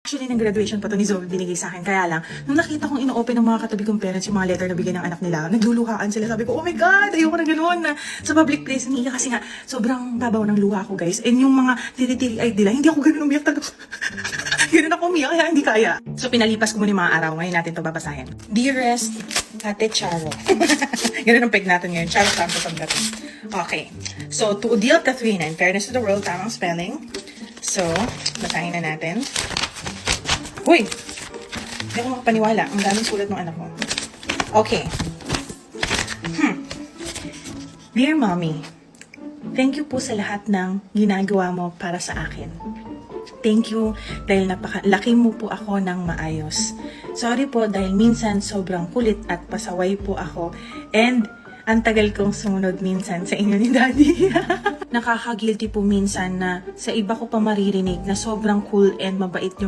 Actually, nang graduation pa to ni Zoe binigay sa akin. Kaya lang, nung nakita kong ino-open ng mga katabi kong parents yung mga letter na bigay ng anak nila, nagluluhaan sila. Sabi ko, oh my God, ayoko na ganoon na sa public place. Umiiyak kasi nga, sobrang babaw ng luha ko, guys. And yung mga tiri-tiri ay nila, hindi ako ganun umiyak talaga. ganun ako umiyak, kaya hindi kaya. So, pinalipas ko muna yung mga araw. Ngayon natin to babasahin. Dearest Ate Charo. ganun ang peg natin ngayon. Charo Santos ang gato. Okay. So, to deal Kathrina, in fairness to the world, tamang spelling. So, basahin na natin. Uy! Hindi ako makapaniwala. Ang daming sulat ng anak mo. Okay. Hmm. Dear Mommy, thank you po sa lahat ng ginagawa mo para sa akin. Thank you dahil napakalaki mo po ako ng maayos. Sorry po dahil minsan sobrang kulit at pasaway po ako and ang tagal kong sumunod minsan sa inyo ni Daddy. Nakaka-guilty po minsan na sa iba ko pa maririnig na sobrang cool and mabait yung